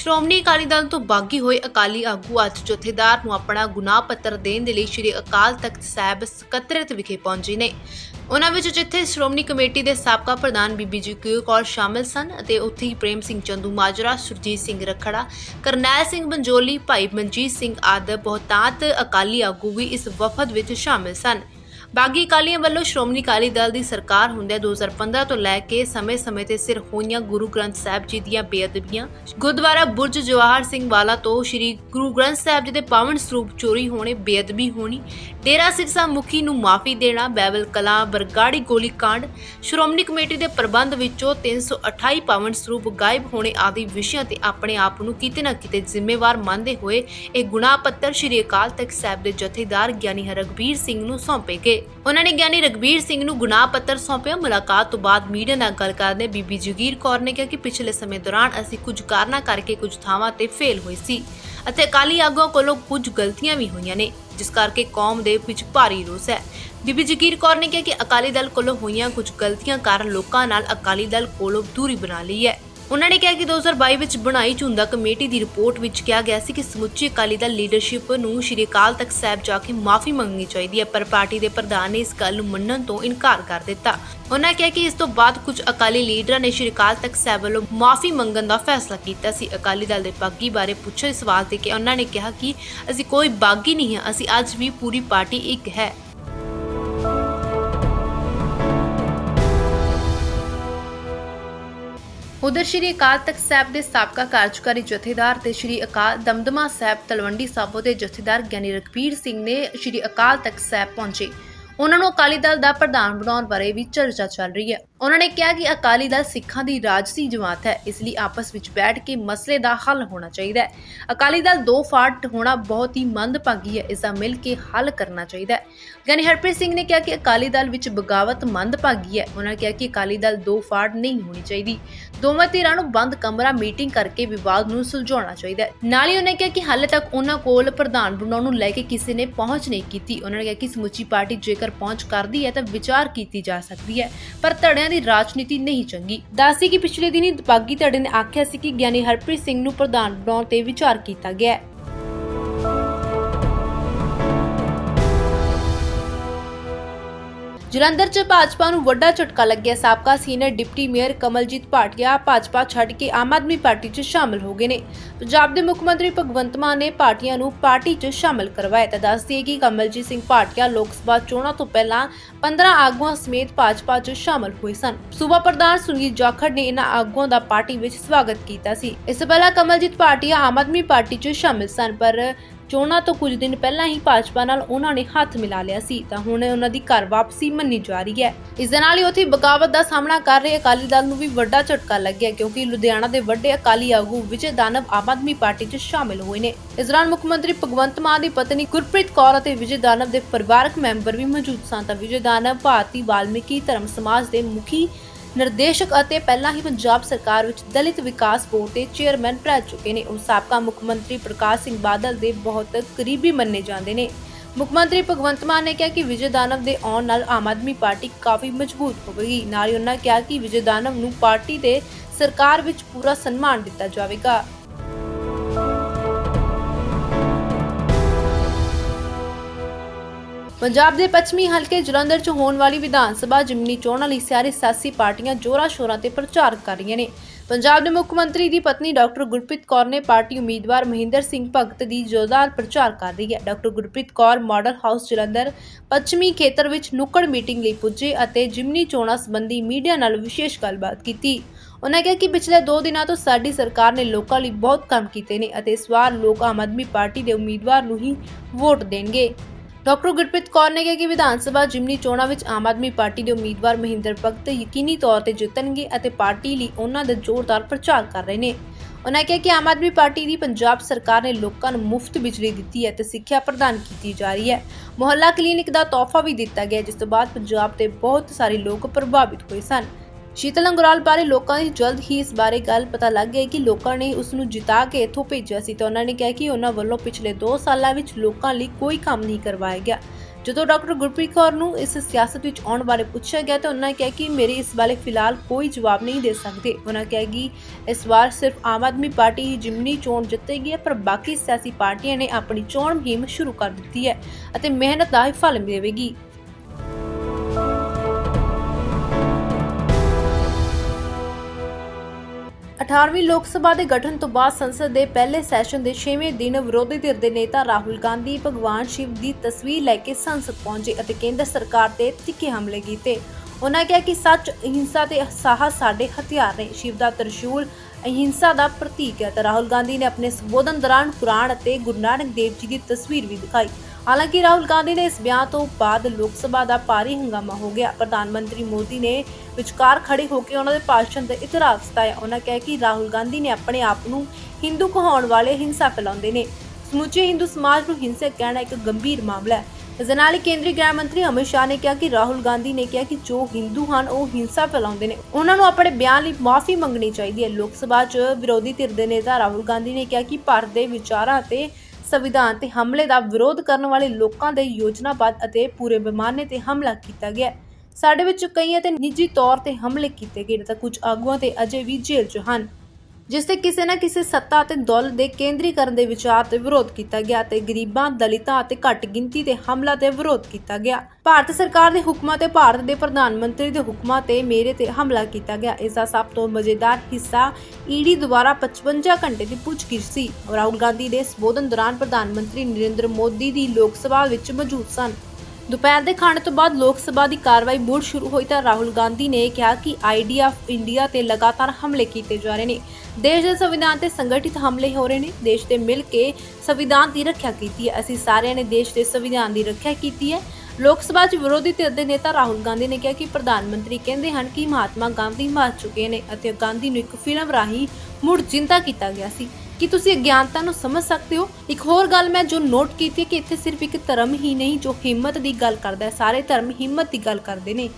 ਸ਼੍ਰੋਮਣੀ ਅਕਾਲੀ ਦਲ ਤੋਂ ਬਾਗੀ ਹੋਏ ਅਕਾਲੀ ਆਗੂ ਅੱਜ ਜਥੇਦਾਰ ਨੂੰ ਆਪਣਾ ਗੁਨਾਹ ਪੱਤਰ ਦੇਣ ਦੇ ਲਈ ਸ੍ਰੀ ਅਕਾਲ ਤਖਤ ਸਾਹਿਬ ਸਕੱਤਰਤ ਵਿਖੇ ਪਹੁੰਚੇ ਨੇ। ਉਹਨਾਂ ਵਿੱਚ ਜਿੱਥੇ ਸ਼੍ਰੋਮਣੀ ਕਮੇਟੀ ਦੇ ਸਾਬਕਾ ਪ੍ਰਧਾਨ ਬੀਬੀ ਜਗੀਰ ਕੌਰ ਸ਼ਾਮਿਲ ਸਨ ਅਤੇ ਉੱਥੇ ਹੀ ਪ੍ਰੇਮ ਸਿੰਘ ਚੰਦੂ, ਮਾਜਰਾ, ਸੁਰਜੀਤ ਸਿੰਘ ਰਖੜਾ, ਕਰਨੈਲ ਸਿੰਘ ਬੰਜੋਲੀ, ਭਾਈ ਮਨਜੀਤ ਸਿੰਘ ਆਦਿ ਬਹੁਤਾਤ ਅਕਾਲੀ ਆਗੂ ਵੀ ਇਸ ਵਫਦ ਵਿੱਚ ਸ਼ਾਮਿਲ ਸਨ। ਬਾਗੀ ਅਕਾਲੀਆਂ ਵੱਲੋਂ ਸ਼੍ਰੋਮਣੀ ਅਕਾਲੀ ਦਲ ਦੀ ਸਰਕਾਰ ਹੁੰਦਿਆਂ 2015 ਤੋਂ ਲੈ ਕੇ ਸਮੇਂ-ਸਮੇਂ ਤੇ ਸਿਰ ਹੋਈਆਂ ਗੁਰੂ ਗ੍ਰੰਥ ਸਾਹਿਬ ਜੀ ਦੀਆਂ ਬੇਅਦਬੀਆਂ, ਗੁਰਦੁਆਰਾ ਬੁਰਜ ਜਵਾਹਰ ਸਿੰਘ ਵਾਲਾ ਤੋਂ ਸ੍ਰੀ ਗੁਰੂ ਗ੍ਰੰਥ ਸਾਹਿਬ ਜੀ ਦੇ ਪਾਵਨ ਸਰੂਪ ਚੋਰੀ ਹੋਣੇ ਬੇਅਦਬੀ ਹੋਣੀ, ਡੇਰਾ ਸਿਰਸਾ ਮੁਖੀ ਨੂੰ ਮਾਫੀ ਦੇਣਾ ਬੈਬਲ ਕਲਾ ਬਰਗਾੜੀ ਗੋਲੀकांड ਸ਼੍ਰੋਮਣੀ ਕਮੇਟੀ ਦੇ ਪ੍ਰਬੰਧ ਵਿੱਚੋਂ 328 ਪਾਵਨ ਸਰੂਪ ਗਾਇਬ ਹੋਣੇ ਆਦਿ ਵਿਸ਼ਿਆਂ ਤੇ ਆਪਣੇ ਆਪ ਨੂੰ ਕਿਤੇ ਨਾ ਕਿਤੇ ਜ਼ਿੰਮੇਵਾਰ ਮੰਨਦੇ ਹੋਏ ਇਹ ਗੁਨਾਹ ਪੱਤਰ ਸ੍ਰੀ ਅਕਾਲ ਤਖਤ ਸਾਹਿਬ ਦੇ ਜਥੇਦਾਰ ਗਿਆਨੀ ਹਰਗਬੀਰ ਸਿੰਘ ਨੂੰ ਸੌਂਪੇ ਗਏ। ਉਹਨਾਂ ਨੇ ਗਿਆਨੀ ਰਗਬੀਰ ਸਿੰਘ ਨੂੰ ਗੁਨਾਹ ਪੱਤਰ ਸੌਂਪਿਆ। ਮੁਲਾਕਾਤ ਤੋਂ ਬਾਅਦ ਮੀਡੀਆ ਨਾਲ ਗੱਲ ਕਰਦੇ ਬੀਬੀ ਜਗੀਰ ਕੌਰ ਨੇ ਕਿਹਾ ਕਿ ਪਿਛਲੇ ਸਮੇਂ ਦੌਰਾਨ ਅਸੀਂ ਕੁਝ ਕਾਰਨਾਂ ਕਰਕੇ ਕੁਝ ਥਾਵਾਂ ਤੇ ਫੇਲ ਹੋਏ ਸੀ ਅਤੇ ਅਕਾਲੀ ਆਗੂਆਂ ਕੋਲੋਂ ਕੁਝ ਗਲਤੀਆਂ ਵੀ ਹੋਈਆਂ ਨੇ, ਜਿਸ ਕਰਕੇ ਕੌਮ ਦੇ ਵਿੱਚ ਭਾਰੀ ਰੋਸ ਹੈ। ਬੀਬੀ ਜਗੀਰ ਕੌਰ ਨੇ ਕਿਹਾ ਕਿ ਅਕਾਲੀ ਦਲ ਕੋਲੋਂ ਹੋਈਆਂ ਕੁਝ ਗਲਤੀਆਂ ਕਾਰਨ ਲੋਕਾਂ ਨਾਲ ਅਕਾਲੀ ਦਲ ਕੋਲੋਂ ਦੂਰੀ ਬਣਾ ਲਈ ਹੈ। ਉਹਨਾਂ ਨੇ ਕਿਹਾ ਕਿ 2022 ਵਿੱਚ ਬਣਾਈ ਝੁੰਦਾ ਕਮੇਟੀ ਦੀ ਰਿਪੋਰਟ ਵਿੱਚ ਕਿਹਾ ਗਿਆ ਸੀ ਕਿ ਸਮੁੱਚੀ ਅਕਾਲੀ ਦਲ ਲੀਡਰਸ਼ਿਪ ਨੂੰ ਸ਼੍ਰੀ ਅਕਾਲ ਤਖਤ ਸਾਹਿਬ ਜਾ ਕੇ ਮਾਫੀ ਮੰਗਣੀ ਚਾਹੀਦੀ ਹੈ, ਪਰ ਪਾਰਟੀ ਦੇ ਪ੍ਰਧਾਨ ਨੇ ਇਸ ਗੱਲ ਨੂੰ ਮੰਨਣ ਤੋਂ ਇਨਕਾਰ ਕਰ ਦਿੱਤਾ। ਉਹਨਾਂ ਕਿਹਾ ਕਿ ਇਸ ਤੋਂ ਬਾਅਦ ਕੁਝ ਅਕਾਲੀ ਲੀਡਰਾਂ ਨੇ ਸ਼੍ਰੀ ਅਕਾਲ ਤਖਤ ਸਾਹਿਬ ਵੱਲੋਂ ਮਾਫੀ ਮੰਗਣ ਦਾ ਫੈਸਲਾ ਕੀਤਾ ਸੀ। ਅਕਾਲੀ ਦਲ ਦੇ ਬਾਗੀ ਬਾਰੇ ਪੁੱਛੇ ਸਵਾਲ ਤੇ ਕਿ ਉਹਨਾਂ ਨੇ ਕਿਹਾ ਕਿ ਅਸੀਂ ਕੋਈ ਬਾਗੀ ਨਹੀਂ ਹਾਂ, ਅਸੀਂ ਅੱਜ ਵੀ ਪੂਰੀ ਪਾਰਟੀ ਇੱਕ ਹੈ। ਉਧਰ ਸ਼੍ਰੀ ਅਕਾਲ ਤਖਤ ਸਾਹਿਬ ਦੇ ਸਾਬਕਾ ਕਾਰਜਕਾਰੀ ਜਥੇਦਾਰ ਤੇ ਸ਼੍ਰੀ ਅਕਾਲ ਦਮਦਮਾ ਸਾਹਿਬ ਤਲਵੰਡੀ ਸਾਬੋ ਦੇ ਜਥੇਦਾਰ ਗਿਆਨੀ ਰਘਬੀਰ ਸਿੰਘ ਨੇ ਸ਼੍ਰੀ ਅਕਾਲ ਤਖਤ ਸਾਹਿਬ ਪਹੁੰਚੇ। ਉਹਨਾਂ ਨੂੰ ਅਕਾਲੀ ਦਲ ਦਾ ਪ੍ਰਧਾਨ ਬਣਾਉਣ ਬਾਰੇ ਵੀ ਚਰਚਾ ਚੱਲ ਰਹੀ ਹੈ। ਉਹਨਾਂ ਨੇ ਕਿਹਾ ਕਿ ਅਕਾਲੀ ਦਲ ਸਿੱਖਾਂ ਦੀ ਰਾਜਸੀ ਜਮਾਤ ਹੈ, ਇਸ ਲਈ ਆਪਸ ਵਿੱਚ ਬੈਠ ਕੇ ਮਸਲੇ ਦਾ ਹੱਲ ਹੋਣਾ ਚਾਹੀਦਾ ਹੈ। ਅਕਾਲੀ ਦਲ ਦੋ ਫਾਟ ਹੋਣਾ ਬਹੁਤ ਹੀ ਮੰਦਭਾਗੀ ਹੈ ਇਸ ਦਾ ਮਿਲ ਕੇ ਹੱਲ ਕਰਨਾ ਚਾਹੀਦਾ ਹੈ। ਗਿਆਨੀ ਹਰਪ੍ਰੀਤ ਸਿੰਘ ਨੇ ਕਿਹਾ ਕਿ ਅਕਾਲੀ ਦਲ ਵਿੱਚ ਬਗਾਵਤ ਮੰਦਭਾਗੀ ਹੈ। ਉਹਨਾਂ ਕਿਹਾ ਕਿ ਅਕਾਲੀ ਦਲ ਦੋ ਫਾਟ ਨਹੀਂ ਹੋਣੀ ਚਾਹੀਦੀ। ਦੋਵਾਂ ਧਿਰਾਂ ਨੂੰ ਬੰਦ ਕਮਰਾ ਮੀਟਿੰਗ ਕਰਕੇ ਵਿਵਾਦ ਨੂੰ ਸੁਲਝਾਉਣਾ ਚਾਹੀਦਾ ਹੈ। ਨਾਲ ਹੀ ਉਹਨੇ ਕਿਹਾ ਕਿ ਹਾਲੇ ਤੱਕ ਉਹਨਾਂ ਕੋਲ ਪ੍ਰਧਾਨ ਬਣਾਉਣ ਨੂੰ ਲੈ ਕੇ ਕਿਸੇ ਨੇ ਪਹੁੰਚ ਨਹੀਂ ਕੀਤੀ। ਉਹਨਾਂ ਨੇ ਕਿਹਾ ਕਿ ਸਮੁੱਚੀ ਪਾਰਟੀ ਜੇਕਰ ਪਹੁੰਚ ਕਰਦੀ ਹੈ ਤਾਂ ਵਿਚਾਰ ਕੀਤੀ ਜਾ ਸਕਦੀ ਹੈ, ਪਰ ਧੜਿਆਂ ਦੀ ਰਾਜਨੀਤੀ ਨਹੀਂ ਚੰਗੀ। ਦੱਸਦੀ ਕਿ ਪਿਛਲੇ ਦਿਨੀ ਦਿਪਾਗੀ ਧੜੇ ਨੇ ਆਖਿਆ ਸੀ ਕਿ ਗਿਆਨੀ ਹਰਪ੍ਰੀਤ ਸਿੰਘ ਨੂੰ ਪ੍ਰਧਾਨ ਬਣਾਉਣ ਤੇ ਵਿਚਾਰ ਕੀਤਾ ਗਿਆ ਹੈ। ਜਲੰਧਰ 'ਚ ਭਾਜਪਾ ਨੂੰ ਵੱਡਾ ਝਟਕਾ ਲੱਗਿਆ। ਸਾਬਕਾ senior deputy mayor Kamaljit Bhatia Bhajpa ਛੱਡ ਕੇ ਆਮ ਆਦਮੀ ਪਾਰਟੀ 'ਚ ਸ਼ਾਮਲ ਹੋ ਗਏ ਨੇ। ਪੰਜਾਬ ਦੇ ਮੁੱਖ ਮੰਤਰੀ ਭਗਵੰਤ ਮਾਨ ਨੇ ਪਾਰਟੀਆਂ ਨੂੰ ਪਾਰਟੀ 'ਚ ਸ਼ਾਮਲ ਕਰਵਾਇਆ ਤਾਂ ਦੱਸਦੀ ਹੈ ਕਿ ਕਮਲਜੀਤ ਸਿੰਘ ਭਾਟੀਆ ਲੋਕ ਸਭਾ ਚੋਣਾਂ ਤੋਂ ਪਹਿਲਾਂ 15 ਆਗੂਆਂ ਸਮੇਤ ਭਾਜਪਾ 'ਚ ਸ਼ਾਮਲ ਹੋਏ ਸਨ। ਸੂਬਾ ਪ੍ਰਧਾਨ ਸੁਨੀਲ ਜਾਖੜ ਨੇ ਇਹਨਾਂ ਆਗੂਆਂ ਦਾ ਪਾਰਟੀ ਵਿੱਚ ਸਵਾਗਤ ਕੀਤਾ ਸੀ। ਇਸ ਤੋਂ ਪਹਿਲਾਂ ਕਮਲਜੀਤ ਭਾਟੀਆ ਆਮ ਆਦਮੀ ਪਾਰਟੀ 'ਚ ਸ਼ਾਮਲ ਸਨ, ਪਰ ਚੋਣਾਂ ਤੋਂ ਕੁਝ ਦਿਨ ਪਹਿਲਾਂ ਹੀ ਭਾਜਪਾ ਨਾਲ ਉਹਨਾਂ ਨੇ ਹੱਥ ਮਿਲਾ ਲਿਆ ਸੀ, ਤਾਂ ਹੁਣ ਉਹਨਾਂ ਦੀ ਘਰ ਵਾਪਸੀ ਮੰਨੀ ਜਾ ਰਹੀ ਹੈ। ਇਸ ਦੇ ਨਾਲ ਹੀ ਉੱਥੇ ਬਗਾਵਤ ਦਾ ਸਾਹਮਣਾ ਕਰ ਰਹੇ ਅਕਾਲੀ ਦਲ ਨੂੰ ਵੀ ਵੱਡਾ ਝਟਕਾ ਲੱਗਿਆ, ਕਿਉਂਕਿ ਲੁਧਿਆਣਾ ਦੇ ਵੱਡੇ ਅਕਾਲੀ ਆਗੂ ਵਿਜੇ ਦਾਨਵ ਆਮ ਆਦਮੀ ਪਾਰਟੀ 'ਚ ਸ਼ਾਮਿਲ ਹੋਏ ਨੇ। ਇਸ ਦੌਰਾਨ ਮੁੱਖ ਮੰਤਰੀ ਭਗਵੰਤ ਮਾਨ ਦੀ ਪਤਨੀ ਗੁਰਪ੍ਰੀਤ ਕੌਰ ਅਤੇ ਵਿਜੇ ਦਾਨਵ ਦੇ ਪਰਿਵਾਰਕ ਮੈਂਬਰ ਵੀ ਮੌਜੂਦ ਸਨ, ਤਾਂ ਵਿਜੇ ਦਾਨਵ ਭਾਰਤੀ ਵਾਲਮੀਕੀ ਧਰਮ ਸਮਾਜ ਦੇ ਮੁਖੀ ਨਿਰਦੇਸ਼ਕ ਅਤੇ ਪਹਿਲਾਂ ਹੀ ਪੰਜਾਬ ਸਰਕਾਰ ਵਿੱਚ ਦਲਿਤ ਵਿਕਾਸ ਬੋਰਡ ਦੇ ਚੇਅਰਮੈਨ ਰਹਿ ਚੁੱਕੇ ਨੇ। ਉਹ ਸਾਬਕਾ ਮੁੱਖ ਮੰਤਰੀ ਪ੍ਰਕਾਸ਼ ਸਿੰਘ ਬਾਦਲ ਦੇ ਬਹੁਤ ਕਰੀਬੀ ਮੰਨੇ ਜਾਂਦੇ ਨੇ। ਮੁੱਖ ਮੰਤਰੀ ਭਗਵੰਤ ਮਾਨ ਨੇ ਕਿਹਾ ਕਿ ਵਿਜੇ ਦਾਨਵ ਦੇ ਆਉਣ ਨਾਲ ਆਮ ਆਦਮੀ ਪਾਰਟੀ ਕਾਫੀ ਮਜ਼ਬੂਤ ਹੋਵੇਗੀ। ਨਾਲ ਹੀ ਉਹਨਾਂ ਕਿਹਾ ਕਿ ਵਿਜੇ ਦਾਨਵ ਨੂੰ ਪਾਰਟੀ ਦੇ ਸਰਕਾਰ ਵਿੱਚ ਪੂਰਾ ਸਨਮਾਨ ਦਿੱਤਾ ਜਾਵੇਗਾ। ਪੰਜਾਬ ਦੇ ਪੱਛਮੀ ਹਲਕੇ ਜਲੰਧਰ 'ਚ ਹੋਣ ਵਾਲੀ ਵਿਧਾਨ ਸਭਾ ਜਿਮਨੀ ਚੋਣਾਂ ਲਈ ਸਾਰੇ ਸਿਆਸੀ ਪਾਰਟੀਆਂ ਜ਼ੋਰਾਂ ਸ਼ੋਰਾਂ ਤੇ ਪ੍ਰਚਾਰ ਕਰ ਰਹੀਆਂ ਨੇ। ਪੰਜਾਬ ਦੇ ਮੁੱਖ ਮੰਤਰੀ ਦੀ ਪਤਨੀ ਡਾਕਟਰ ਗੁਰਪ੍ਰੀਤ ਕੌਰ ਨੇ ਪਾਰਟੀ ਉਮੀਦਵਾਰ ਮਹਿੰਦਰ ਸਿੰਘ ਭਗਤ ਦੀ ਜ਼ੋਰਦਾਰ ਪ੍ਰਚਾਰ ਕਰ ਰਹੀ ਹੈ। Doctor Gurpreet Kaur Model House Jalandhar ਪੱਛਮੀ ਖੇਤਰ ਵਿੱਚ ਨੁੱਕੜ ਮੀਟਿੰਗ ਲਈ ਪੁੱਜੇ ਅਤੇ ਜਿਮਨੀ ਚੋਣਾਂ ਸੰਬੰਧੀ ਮੀਡੀਆ ਨਾਲ ਵਿਸ਼ੇਸ਼ ਗੱਲਬਾਤ ਕੀਤੀ। ਉਹਨਾਂ ਕਿਹਾ ਕਿ ਪਿਛਲੇ 2 ਦਿਨਾਂ ਤੋਂ ਸਾਡੀ ਸਰਕਾਰ ਨੇ ਲੋਕਾਂ ਲਈ ਬਹੁਤ ਕੰਮ ਕੀਤੇ ਨੇ ਅਤੇ ਇਸ ਵਾਰ ਲੋਕ ਆਮ ਆਦਮੀ ਪਾਰਟੀ ਦੇ ਉਮੀਦਵਾਰ ਨੂੰ ਹੀ ਵੋਟ ਦੇਣਗੇ। ਡਾਕਟਰ ਗੁਰਪ੍ਰੀਤ ਕੌਰ ਨੇ ਕਿਹਾ ਕਿ ਵਿਧਾਨ ਸਭਾ ਜਿਮਨੀ ਚੋਣਾਂ ਵਿੱਚ ਆਮ ਆਦਮੀ ਪਾਰਟੀ ਦੇ ਉਮੀਦਵਾਰ ਮਹਿੰਦਰ ਭਗਤ ਯਕੀਨੀ ਤੌਰ ਤੇ ਜਿੱਤਣਗੇ ਅਤੇ ਪਾਰਟੀ ਲਈ ਉਹਨਾਂ ਦਾ ਜ਼ੋਰਦਾਰ ਪ੍ਰਚਾਰ ਕਰ ਰਹੇ ਨੇ। ਉਹਨਾਂ ਕਿਹਾ ਕਿ ਆਮ ਆਦਮੀ ਪਾਰਟੀ ਦੀ ਪੰਜਾਬ ਸਰਕਾਰ ਨੇ ਲੋਕਾਂ ਨੂੰ ਮੁਫਤ ਬਿਜਲੀ ਦਿੱਤੀ ਹੈ ਤੇ ਸਿੱਖਿਆ ਪ੍ਰਦਾਨ ਕੀਤੀ ਜਾ ਰਹੀ ਹੈ। ਮੁਹੱਲਾ ਕਲੀਨਿਕ ਦਾ ਤੋਹਫਾ ਵੀ ਦਿੱਤਾ ਗਿਆ ਜਿਸ ਤੋਂ ਬਾਅਦ ਪੰਜਾਬ ਦੇ ਬਹੁਤ ਸਾਰੇ ਲੋਕ ਪ੍ਰਭਾਵਿਤ ਹੋਏ ਸਨ। ਸ਼ੀਤਲ ਅੰਗਰਾਲ ਬਾਰੇ ਲੋਕਾਂ ਦੀ ਜਲਦ ਹੀ ਇਸ ਬਾਰੇ ਗੱਲ ਪਤਾ ਲੱਗ ਗਈ ਕਿ ਲੋਕਾਂ ਨੇ ਉਸ ਨੂੰ ਜਿਤਾ ਕੇ ਇੱਥੋਂ ਭੇਜਿਆ ਸੀ ਤਾਂ ਉਹਨਾਂ ਨੇ ਕਿਹਾ ਕਿ ਉਹਨਾਂ ਵੱਲੋਂ ਪਿਛਲੇ 2 ਸਾਲਾਂ ਵਿੱਚ ਲੋਕਾਂ ਲਈ ਕੋਈ ਕੰਮ ਨਹੀਂ ਕਰਵਾਇਆ ਗਿਆ। ਜਦੋਂ ਡਾਕਟਰ ਗੁਰਪ੍ਰੀਤ ਕੌਰ ਨੂੰ ਇਸ ਸਿਆਸਤ ਵਿੱਚ ਆਉਣ ਬਾਰੇ ਪੁੱਛਿਆ ਗਿਆ ਤਾਂ ਉਹਨਾਂ ਕਿਹਾ ਕਿ ਮੇਰੇ ਇਸ ਬਾਰੇ ਫਿਲਹਾਲ ਕੋਈ ਜਵਾਬ ਨਹੀਂ ਦੇ ਸਕਦੇ। ਉਹਨਾਂ ਕਿਹਾ ਕਿ ਇਸ ਵਾਰ ਸਿਰਫ ਆਮ ਆਦਮੀ ਪਾਰਟੀ ਹੀ ਜਿਮਨੀ ਚੋਣ ਜਿੱਤੇਗੀ, ਪਰ ਬਾਕੀ ਸਿਆਸੀ ਪਾਰਟੀਆਂ ਨੇ ਆਪਣੀ ਚੋਣ ਮੁਹਿੰਮ ਸ਼ੁਰੂ ਕਰ ਦਿੱਤੀ ਹੈ ਅਤੇ ਮਿਹਨਤ ਦਾ ਹੀ ਫਲ ਮਿਲੇਗੀ 18ਵੀਂ ਲੋਕ ਸਭਾ ਦੇ ਗਠਨ ਤੋਂ ਬਾਅਦ ਸੰਸਦ ਦੇ ਪਹਿਲੇ ਸੈਸ਼ਨ ਦੇ 6ਵੇਂ ਦਿਨ ਵਿਰੋਧੀ ਧਿਰ ਦੇ ਨੇਤਾ ਰਾਹੁਲ ਗਾਂਧੀ, ਭਗਵਾਨ ਸ਼ਿਵ ਦੀ ਤਸਵੀਰ ਲੈ ਕੇ ਸੰਸਦ ਪਹੁੰਚੇ ਅਤੇ ਕੇਂਦਰ ਸਰਕਾਰ ਤੇ ਤਿੱਖੇ ਹਮਲੇ ਕੀਤੇ। ਉਹਨਾਂ ਕਿਹਾ ਕਿ ਸੱਚ, ਅਹਿੰਸਾ ਤੇ ਸਾਹਸ ਸਾਡੇ ਹਥਿਆਰ ਨੇ। ਸ਼ਿਵ ਦਾ ਤਰਸ਼ੂਲ, ਅਹਿੰਸਾ ਦਾ ਪ੍ਰਤੀਕ ਹੈ। ਤੇ ਰਾਹੁਲ ਗਾਂਧੀ ਨੇ ਆਪਣੇ ਸੰਬੋਧਨ ਦੌਰਾਨ ਕੁਰਾਨ ਅਤੇ ਗੁਰੂ ਨਾਨਕ ਦੇਵ ਜੀ ਦੀ ਤਸਵੀਰ ਵੀ ਦਿਖਾਈ। ਹਾਲਾਂਕਿ ਰਾਹੁਲ ਗਾਂਧੀ ਦੇ ਇਸ ਬਿਆਨ ਤੋਂ ਬਾਅਦ ਲੋਕ ਸਭਾ ਦਾ ਭਾਰੀ ਹੰਗਾਮਾ ਹੋ ਗਿਆ। ਪ੍ਰਧਾਨ ਮੰਤਰੀ ਮੋਦੀ ਨੇ ਵਿਚਕਾਰ ਖੜੇ ਹੋ ਕੇ ਉਹਨਾਂ ਦੇ ਭਾਸ਼ਣ ਤੇ ਇਤਰਾਜ਼ ਜਤਾਇਆ। ਉਹਨਾਂ ਕਿਹਾ ਕਿ ਰਾਹੁਲ ਗਾਂਧੀ ਨੇ ਆਪਣੇ ਆਪ ਨੂੰ ਹਿੰਦੂ ਕਹਾਉਣ ਵਾਲੇ ਹਿੰਸਾ ਫੈਲਾਉਂਦੇ ਨੇ। ਸਮੁੱਚੇ ਹਿੰਦੂ ਸਮਾਜ ਨੂੰ ਹਿੰਸਕ ਕਹਿਣਾ ਇੱਕ ਗੰਭੀਰ ਮਾਮਲਾ ਹੈ। ਇਸ ਨਾਲ ਹੀ ਕੇਂਦਰੀ ਗ੍ਰਹਿ ਮੰਤਰੀ ਅਮਿਤ ਸ਼ਾਹ ਨੇ ਕਿਹਾ ਕਿ ਰਾਹੁਲ ਗਾਂਧੀ ਨੇ ਕਿਹਾ ਕਿ ਜੋ ਹਿੰਦੂ ਹਨ, ਉਹ ਹਿੰਸਾ ਫੈਲਾਉਂਦੇ ਨੇ। ਉਹਨਾਂ ਨੂੰ ਆਪਣੇ ਬਿਆਨ ਲਈ ਮਾਫੀ ਮੰਗਣੀ ਚਾਹੀਦੀ ਹੈ। ਲੋਕ ਸਭਾ 'ਚ ਵਿਰੋਧੀ ਧਿਰ ਦੇ ਨੇਤਾ ਰਾਹੁਲ ਗਾਂਧੀ ਨੇ ਕਿਹਾ ਕਿ ਭਾਰਤ ਦੇ ਵਿਚਾਰਾਂ ਅਤੇ ਸੰਵਿਧਾਨ ਤੇ ਹਮਲੇ ਦਾ ਵਿਰੋਧ ਕਰਨ ਵਾਲੇ ਲੋਕਾਂ ਦੇ ਯੋਜਨਾਬੱਧ ਅਤੇ ਪੂਰੇ ਪੈਮਾਨੇ ਤੇ ਹਮਲਾ ਕੀਤਾ ਗਿਆ ਸਾਡੇ ਵਿੱਚ ਕਈਆਂ ਤੇ ਨਿੱਜੀ ਤੌਰ ਤੇ ਹਮਲੇ ਕੀਤੇ ਗਏ ਨੇ ਤਾਂ ਕੁਝ ਆਗੂਆਂ ਤੇ ਅਜੇ ਵੀ ਜੇਲ੍ਹ 'ਚ ਹਨ। ਜਿਸ ਤੇ ਕਿਸੇ ਨਾ ਕਿਸੇ ਸੱਤਾ ਅਤੇ ਦੌਲਤ ਦੇ ਕੇਂਦਰੀਕਰਨ ਦੇ ਵਿਚਾਰ ਤੇ ਵਿਰੋਧ ਕੀਤਾ ਗਿਆ ਤੇ ਗਰੀਬਾਂ, ਦਲਿਤਾਂ ਅਤੇ ਘੱਟ ਗਿਣਤੀ ਤੇ ਹਮਲਾ ਤੇ ਵਿਰੋਧ ਕੀਤਾ ਗਿਆ। ਭਾਰਤ ਸਰਕਾਰ ਦੇ ਹੁਕਮਾਂ ਤੇ ਭਾਰਤ ਦੇ ਪ੍ਰਧਾਨ ਮੰਤਰੀ ਦੇ ਹੁਕਮਾਂ ਤੇ ਮੇਰੇ ਤੇ ਹਮਲਾ ਕੀਤਾ ਗਿਆ। ਇਸ ਦਾ ਸਭ ਤੋਂ ਮਜ਼ੇਦਾਰ ਹਿੱਸਾ ਈਡੀ ਦੁਆਰਾ 55 ਘੰਟੇ ਦੀ ਪੁੱਛਗਿੱਛ ਸੀ। ਰਾਹੁਲ ਗਾਂਧੀ ਦੇ ਸੰਬੋਧਨ ਦੌਰਾਨ ਪ੍ਰਧਾਨ ਮੰਤਰੀ ਨਰਿੰਦਰ ਮੋਦੀ ਦੀ ਲੋਕ ਸਭਾ ਵਿੱਚ ਮੌਜੂਦ ਸਨ। ਦੁਪਹਿਰ ਦੇ ਖਾਣੇ ਤੋਂ ਬਾਅਦ ਲੋਕ ਸਭਾ ਦੀ ਕਾਰਵਾਈ ਮੁੜ ਸ਼ੁਰੂ ਹੋਈ ਤਾਂ ਰਾਹੁਲ ਗਾਂਧੀ ਨੇ ਕਿਹਾ ਕਿ ਆਈਡੀਆ ਆਫ ਇੰਡੀਆ ਤੇ ਲਗਾਤਾਰ ਹਮਲੇ ਕੀਤੇ ਜਾ ਰਹੇ ਨੇ। ਦੇਸ਼ ਦੇ ਸੰਵਿਧਾਨ ਤੇ ਸੰਗਠਿਤ ਹਮਲੇ ਹੋ ਰਹੇ ਨੇ। ਦੇਸ਼ ਦੇ ਮਿਲ ਕੇ ਸੰਵਿਧਾਨ ਦੀ ਰੱਖਿਆ ਕੀਤੀ ਹੈ। ਅਸੀਂ ਸਾਰਿਆਂ ਨੇ ਦੇਸ਼ ਦੇ ਸੰਵਿਧਾਨ ਦੀ ਰੱਖਿਆ ਕੀਤੀ ਹੈ। ਲੋਕ ਸਭਾ 'ਚ ਵਿਰੋਧੀ ਧਿਰ ਦੇ ਨੇਤਾ ਰਾਹੁਲ ਗਾਂਧੀ ਨੇ ਕਿਹਾ ਕਿ ਪ੍ਰਧਾਨ ਮੰਤਰੀ ਕਹਿੰਦੇ ਹਨ ਕਿ ਮਹਾਤਮਾ ਗਾਂਧੀ ਮਰ ਚੁੱਕੇ ਨੇ ਅਤੇ ਗਾਂਧੀ ਨੂੰ ਇੱਕ ਫਿਲਮ ਰਾਹੀਂ ਮੁੜ ਜਿੰਦਾ ਕੀਤਾ ਗਿਆ ਸੀ। ਕਿ ਤੁਸੀਂ ਅਗਿਆਨਤਾ ਨੂੰ ਸਮਝ ਸਕਦੇ ਹੋ? ਇੱਕ ਹੋਰ ਗੱਲ ਮੈਂ ਜੋ ਨੋਟ ਕੀਤੀ ਕਿ ਇੱਥੇ ਸਿਰਫ ਇੱਕ ਧਰਮ ਹੀ ਨਹੀਂ, ਜੋ ਹਿੰਮਤ ਦੀ ਗੱਲ ਕਰਦਾ ਹੈ। ਸਾਰੇ ਧਰਮ ਹਿੰਮਤ ਦੀ ਗੱਲ ਕਰਦੇ ਨੇ।